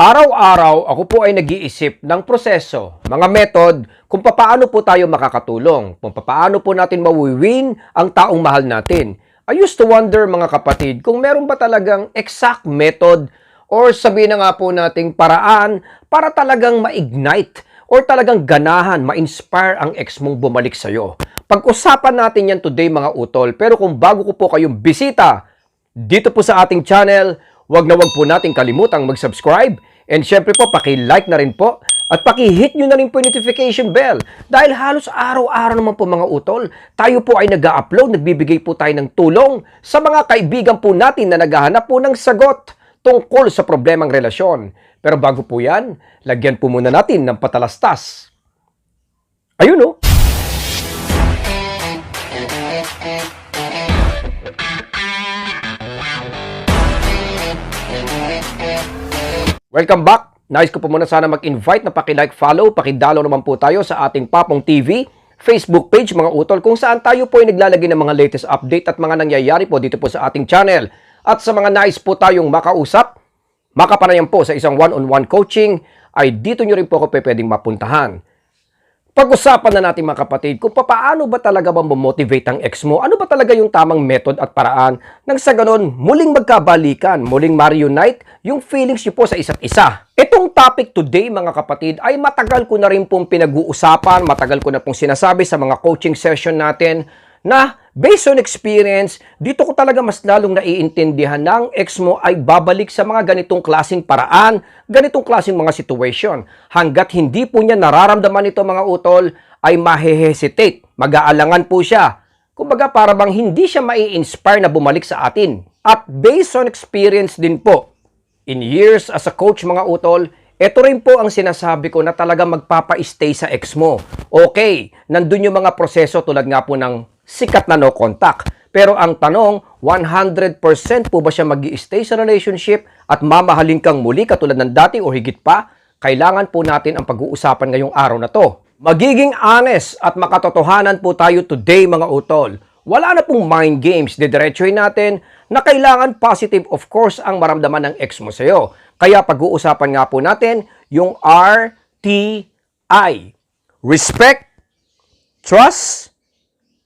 Araw-araw ako po ay nag-iisip ng proseso, mga method kung papaano po tayo makakatulong, kung papaano po natin mawiwin ang taong mahal natin. I used to wonder mga kapatid kung meron ba talagang exact method or sabihin na nga po nating paraan para talagang ma-ignite or talagang ganahan, ma-inspire ang ex mong bumalik sa'yo. Pag-usapan natin yan today mga utol, pero kung bago ko po kayong bisita, dito po sa ating channel, wag na wag po nating kalimutang mag-subscribe and syempre po paki-like na rin po at paki-hit nyo na rin po yung notification bell dahil halos araw-araw naman po mga utol, tayo po ay nag upload nagbibigay po tayo ng tulong sa mga kaibigan po natin na naghahanap po ng sagot tungkol sa problemang relasyon. Pero bago po yan, lagyan po muna natin ng patalastas. Ayun oh. Welcome back! Nais ko po muna sana mag-invite na paki-like, follow, paki-follow naman po tayo sa ating Papong TV Facebook page mga utol kung saan tayo po ay naglalagay ng mga latest update at mga nangyayari po dito po sa ating channel. At sa mga nais po tayong makausap, makapanayan po sa isang one-on-one coaching, ay dito nyo rin po ako pwedeng mapuntahan. Pag-usapan na natin mga kapatid kung paano ba talaga ba motivate ang ex mo? Ano ba talaga yung tamang method at paraan nang sa ganon muling magkabalikan, muling ma-reunite yung feelings niyo po sa isa't isa? Itong topic today mga kapatid ay matagal ko na rin pong pinag-uusapan, matagal ko na pong sinasabi sa mga coaching session natin na based on experience, dito ko talaga mas lalong naiintindihan ng ex mo ay babalik sa mga ganitong klasing paraan, ganitong klasing mga situation. Hanggat hindi po niya nararamdaman ito mga utol, ay mahehesitate, mag-aalangan po siya. Kumbaga para bang hindi siya mai-inspire na bumalik sa atin. At based on experience din po, in years as a coach mga utol, ito rin po ang sinasabi ko na talaga magpapa-stay sa ex mo. Okay, nandun yung mga proseso tulad nga po ng sikat na no contact. Pero ang tanong, 100% po ba siya mag stay sa relationship at mamahalin kang muli katulad ng dati o higit pa? Kailangan po natin ang pag-uusapan ngayong araw na to. Magiging honest at makatotohanan po tayo today mga utol. Wala na pong mind games, didiretsuhin natin na kailangan positive of course ang maramdaman ng ex mo sa'yo. Kaya pag-uusapan nga po natin yung RTI. Respect, Trust,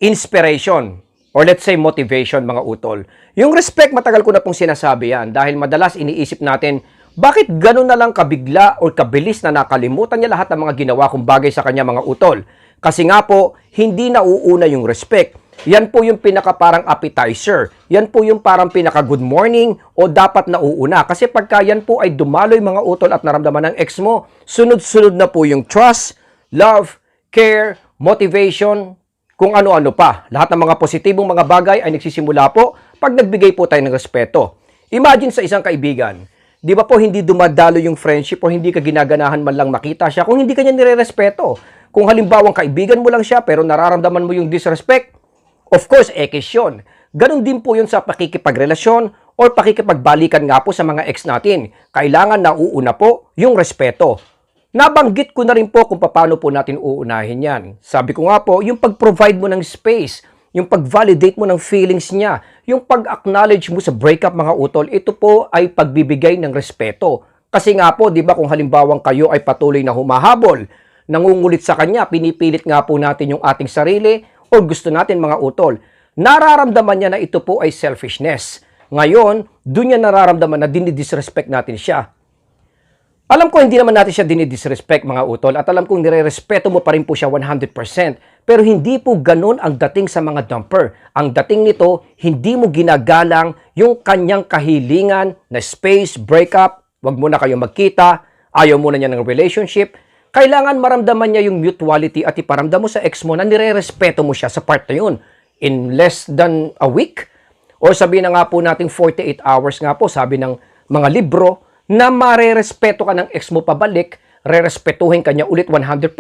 inspiration, or let's say motivation mga utol. Yung respect, matagal ko na pong sinasabi yan dahil madalas iniisip natin, bakit ganun na lang kabigla or kabilis na nakalimutan niya lahat ng mga ginawa kong bagay sa kanya mga utol? Kasi nga po, hindi nauuna yung respect. Yan po yung pinaka parang appetizer. Yan po yung parang pinaka good morning o dapat nauuna. Kasi pagka yan po ay dumaloy mga utol at naramdaman ng ex mo, sunod-sunod na po yung trust, love, care, motivation, kung ano-ano pa. Lahat ng mga positibong mga bagay ay nagsisimula po pag nagbigay po tayo ng respeto. Imagine sa isang kaibigan, di ba po hindi dumadalo yung friendship o hindi ka ginaganahan man lang makita siya kung hindi ka niya nire-respeto. Kung halimbawa kaibigan mo lang siya pero nararamdaman mo yung disrespect, of course, ekis yun. Ganon din po yun sa pakikipagrelasyon or pakikipagbalikan nga po sa mga ex natin. Kailangan na uuna po yung respeto. Nabanggit ko na rin po kung paano po natin uunahin yan. Sabi ko nga po, yung pag-provide mo ng space, yung pag-validate mo ng feelings niya, yung pag-acknowledge mo sa breakup mga utol, ito po ay pagbibigay ng respeto. Kasi nga po, di ba kung halimbawang kayo ay patuloy na humahabol, nangungulit sa kanya, pinipilit nga po natin yung ating sarili o gusto natin mga utol, nararamdaman niya na ito po ay selfishness. Ngayon, doon niya nararamdaman na dinidisrespect natin siya. Alam ko hindi naman natin siya dinidisrespect mga utol at alam kong nire-respeto mo pa rin po siya 100%. Pero hindi po ganun ang dating sa mga dumper. Ang dating nito, hindi mo ginagalang yung kanyang kahilingan na space, breakup, wag mo na kayo magkita, ayaw mo na niya ng relationship. Kailangan maramdaman niya yung mutuality at iparamdam mo sa ex mo na nire-respeto mo siya sa part na yun. In less than a week, or sabihin na nga po nating 48 hours nga po, sabi ng mga libro, na marerespeto ka ng ex mo pabalik, rerespetuhin ka niya ulit 100%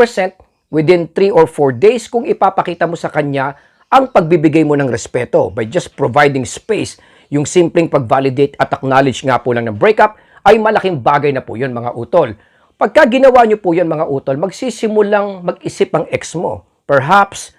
within 3 or 4 days kung ipapakita mo sa kanya ang pagbibigay mo ng respeto by just providing space. Yung simpleng pag-validate at acknowledge nga po lang ng breakup ay malaking bagay na po yun mga utol. Pagka ginawa nyo po yan mga utol, magsisimulang mag-isip ang ex mo. Perhaps,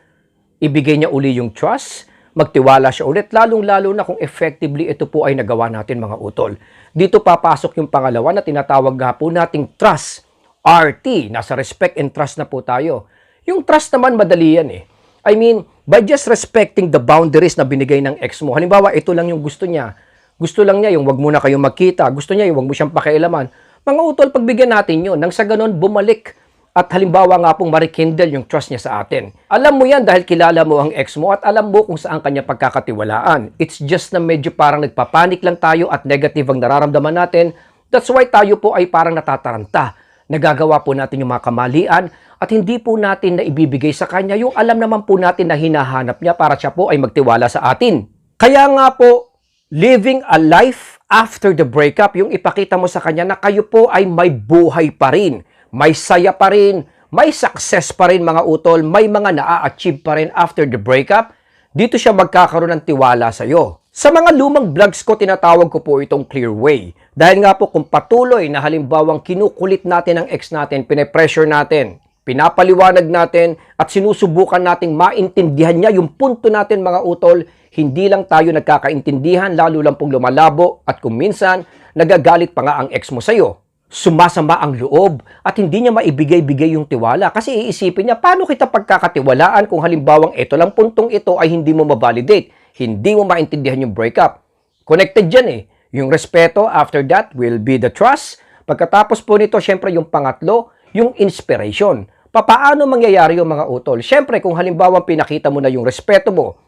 ibigay niya uli yung trust, magtiwala siya ulit, lalong-lalo na kung effectively ito po ay nagawa natin mga utol. Dito papasok yung pangalawa na tinatawag nga po nating trust, RT, nasa respect and trust na po tayo. Yung trust naman madali yan eh. I mean, by just respecting the boundaries na binigay ng ex mo. Halimbawa, ito lang yung gusto niya. Gusto lang niya yung wag muna kayong magkita. Gusto niya yung wag mo siyang pakialaman. Mga utol, pagbigyan natin yun. Nang sa ganun, bumalik at halimbawa nga pong marikindle yung trust niya sa atin. Alam mo yan dahil kilala mo ang ex mo at alam mo kung saan kanya pagkakatiwalaan. It's just na medyo parang nagpapanik lang tayo at negative ang nararamdaman natin. That's why tayo po ay parang natataranta. Nagagawa po natin yung mga kamalian at hindi po natin na ibibigay sa kanya yung alam naman po natin na hinahanap niya para siya po ay magtiwala sa atin. Kaya nga po, living a life after the breakup, yung ipakita mo sa kanya na kayo po ay may buhay pa rin, may saya pa rin, may success pa rin mga utol, may mga naa-achieve pa rin after the breakup, dito siya magkakaroon ng tiwala sa iyo. Sa mga lumang vlogs ko, tinatawag ko po itong clear way. Dahil nga po kung patuloy na halimbawang kinukulit natin ang ex natin, pine-pressure natin, pinapaliwanag natin at sinusubukan nating maintindihan niya yung punto natin mga utol, hindi lang tayo nagkakaintindihan, lalo lang pong lumalabo at kung minsan, nagagalit pa nga ang ex mo sa'yo. Sumasama ang loob at hindi niya maibigay-bigay yung tiwala kasi iisipin niya, paano kita pagkakatiwalaan kung halimbawang ito lang puntong ito ay hindi mo mabalidate, hindi mo maintindihan yung breakup. Connected dyan eh. Yung respeto, after that, will be the trust. Pagkatapos po nito, syempre yung pangatlo, yung inspiration. Papaano mangyayari yung mga utol? Syempre, kung halimbawa pinakita mo na yung respeto mo,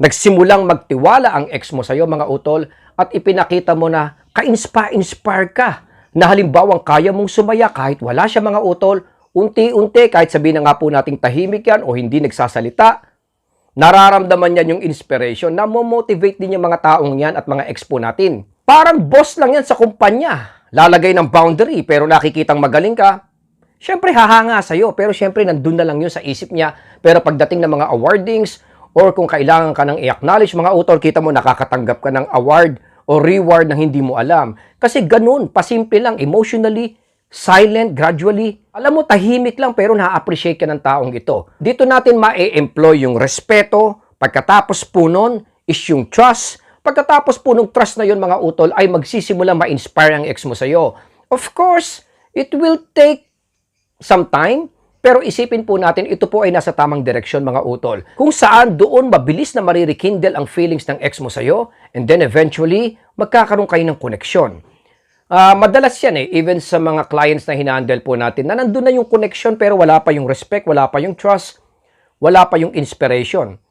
nagsimulang magtiwala ang ex mo sa'yo, mga utol, at ipinakita mo na ka-inspire ka, na halimbawang kaya mong sumaya kahit wala siya mga utol, unti-unti, kahit sabihin na nga po nating tahimik yan o hindi nagsasalita, nararamdaman niyan yung inspiration na motivate din yung mga taong yan at mga expo natin. Parang boss lang yan sa kumpanya. Lalagay ng boundary pero nakikitang magaling ka. Siyempre hahanga sa'yo pero siyempre nandun na lang yun sa isip niya. Pero pagdating ng mga awardings or kung kailangan ka ng i-acknowledge mga utol, kita mo nakakatanggap ka ng award o reward na hindi mo alam. Kasi ganun, pasimple lang, emotionally, silent, gradually. Alam mo, tahimik lang pero na-appreciate ka ng taong ito. Dito natin ma-employ yung respeto. Pagkatapos po nun is yung trust. Pagkatapos po nung trust na yun mga utol ay magsisimula ma-inspire ang ex mo sa'yo. Of course, it will take some time pero isipin po natin, ito po ay nasa tamang direksyon mga utol. Kung saan doon mabilis na maririkindle ang feelings ng ex mo sa'yo, and then eventually, magkakaroon kayo ng koneksyon. Ah, madalas yan eh, even sa mga clients na hinahandle po natin, na nandun na yung connection pero wala pa yung respect, wala pa yung trust, wala pa yung inspiration.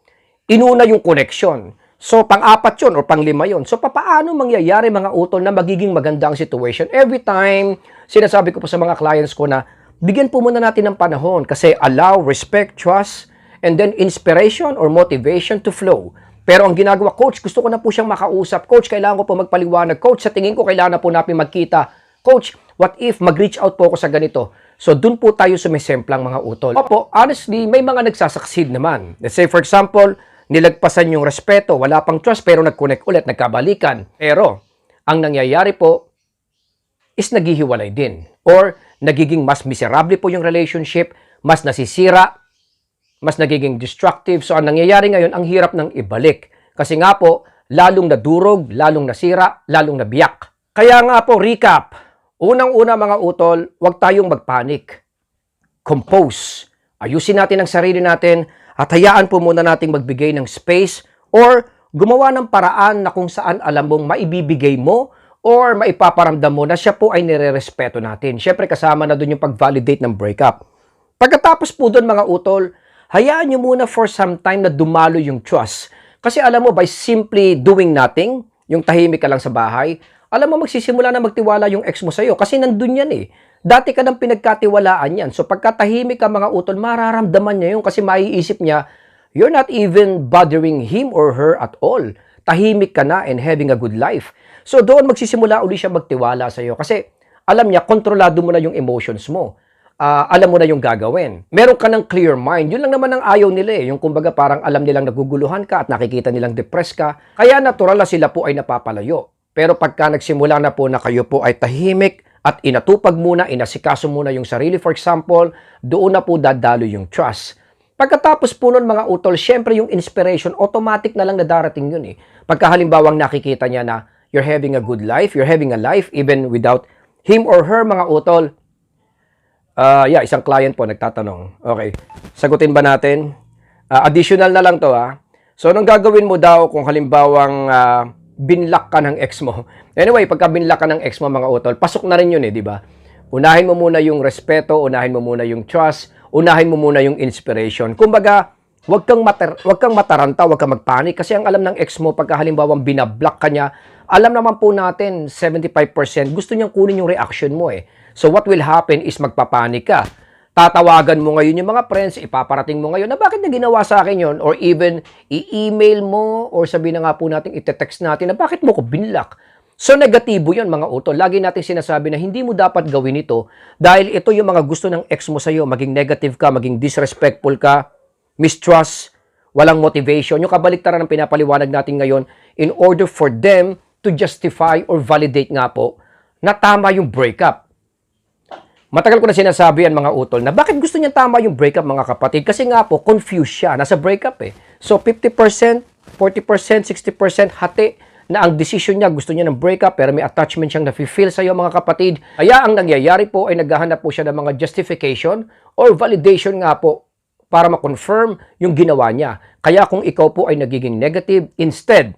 Inuna yung connection. So, pang-apat yun or pang-lima yun. So, papaano mangyayari mga utol na magiging maganda ang situation? Every time, sinasabi ko po sa mga clients ko na, bigyan po muna natin ng panahon kasi allow, respect, trust, and then inspiration or motivation to flow. Pero ang ginagawa, coach, gusto ko na po siyang makausap. Coach, kailangan ko po magpaliwanag. Coach, sa tingin ko, kailangan na po natin magkita. Coach, what if mag-reach out po ako sa ganito? So, dun po tayo sumisemplang mga utol. Opo, honestly, may mga nagsasucceed naman. Let's say, for example, nilagpasan yung respeto, wala pang trust, pero nag-connect ulit, nagkabalikan. Pero, ang nangyayari po is naghihiwalay din. Or, nagiging mas miserable po yung relationship, mas nasisira, mas nagiging destructive. So, ang nangyayari ngayon, ang hirap ng ibalik. Kasi nga po, lalong nadurog, lalong nasira, lalong nabiyak. Kaya nga po, recap. Unang-una mga utol, huwag tayong magpanik. Compose. Ayusin natin ang sarili natin at hayaan po muna nating magbigay ng space or gumawa ng paraan na kung saan alam mong maibibigay mo or maipaparamdam mo na siya po ay nire-respeto natin. Siyempre kasama na doon yung pag-validate ng breakup. Pagkatapos po doon mga utol, hayaan nyo muna for some time na dumalo yung trust. Kasi alam mo, by simply doing nothing, yung tahimik ka lang sa bahay, alam mo magsisimula na magtiwala yung ex mo sa'yo kasi nandun yan eh. Dati ka nang pinagkatiwalaan yan. So pagkatahimik ka mga utol, mararamdaman niya yun kasi maiisip niya, you're not even bothering him or her at all. Tahimik ka na and having a good life. So doon magsisimula uli siya magtiwala sa'yo kasi alam niya, kontrolado mo na yung emotions mo. Ah, alam mo na yung gagawin. Meron ka ng clear mind. Yun lang naman ang ayaw nila eh. Yung kumbaga parang alam nilang naguguluhan ka at nakikita nilang depressed ka. Kaya natural na sila po ay napapalayo. Pero pagka nagsimula na po na kayo po ay tahimik at inatupag muna, inasikaso muna yung sarili, for example, doon na po dadalo yung trust. Pagkatapos po nun mga utol, syempre yung inspiration, automatic na lang na darating yun eh. Pagka halimbawang nakikita niya na you're having a good life, you're having a life even without him or her mga utol. Ah, yeah, isang client po nagtatanong. Okay, sagutin ba natin? Ah, additional na lang to ha. So, anong gagawin mo daw kung halimbawang ah, binlock ka ng ex mo? Anyway, pagka binlock ka ng ex mo mga utol, pasok na rin yun eh, di ba? Unahin mo muna yung respeto, unahin mo muna yung trust, unahin mo muna yung inspiration. Kumbaga, wag kang matar wag kang mataranta, wag kang magpanik kasi ang alam ng ex mo pagka halimbawang binablock ka niya, alam naman po natin 75% gusto niyang kunin yung reaction mo eh. So what will happen is magpapanik ka. Tatawagan mo ngayon yung mga friends, ipaparating mo ngayon na bakit na ginawa sa akin yon or even i-email mo or sabihin na nga po natin, ite-text natin na bakit mo ko binlock. So negatibo yon mga utol. Lagi natin sinasabi na hindi mo dapat gawin ito dahil ito yung mga gusto ng ex mo sa'yo. Maging negative ka, maging disrespectful ka, mistrust, walang motivation. Yung kabaliktaran ng pinapaliwanag natin ngayon in order for them to justify or validate nga po na tama yung breakup. Matagal ko na sinasabi yan mga utol na bakit gusto niya tama yung breakup mga kapatid? Kasi nga po, confused siya. Nasa breakup eh. So 50%, 40%, 60% hati na ang decision niya, gusto niya ng breakup pero may attachment siyang nafe-feel sa iyo mga kapatid. Kaya ang nangyayari po ay naghahanap po siya ng mga justification or validation nga po para ma-confirm yung ginawa niya. Kaya kung ikaw po ay nagiging negative, instead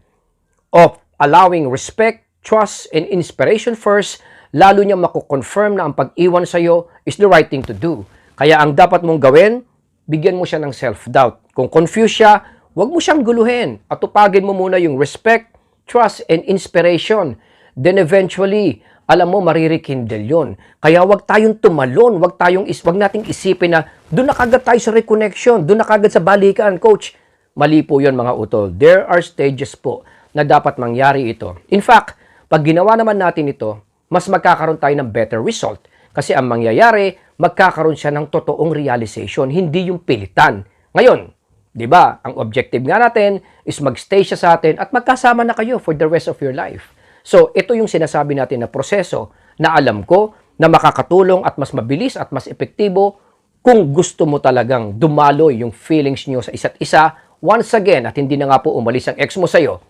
of allowing respect, trust, and inspiration first, lalo niya mako-confirm na ang pag-iwan sa iyo is the right thing to do. Kaya ang dapat mong gawin, bigyan mo siya ng self-doubt. Kung confused siya, huwag mo siyang guluhin. At tupagin mo muna yung respect, trust, and inspiration. Then eventually, alam mo, maririkindle yun. Kaya wag tayong tumalon, wag tayong is, wag nating isipin na doon na kagad tayo sa reconnection, doon na kagad sa balikan, coach. Mali po yun mga utol. There are stages po na dapat mangyari ito. In fact, pag ginawa naman natin ito, mas magkakaroon tayo ng better result. Kasi ang mangyayari, magkakaroon siya ng totoong realization, hindi yung pilitan. Ngayon, di ba, ang objective nga natin is magstay siya sa atin at magkasama na kayo for the rest of your life. So, ito yung sinasabi natin na proseso na alam ko na makakatulong at mas mabilis at mas epektibo kung gusto mo talagang dumaloy yung feelings nyo sa isa't isa once again at hindi na nga po umalis ang ex mo sa'yo.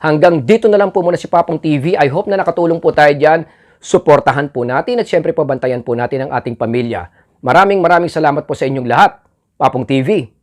Hanggang dito na lang po muna si Papong TV. I hope na nakatulong po tayo dyan. Suportahan po natin at syempre pabantayan po natin ang ating pamilya. Maraming maraming salamat po sa inyong lahat. Papong TV.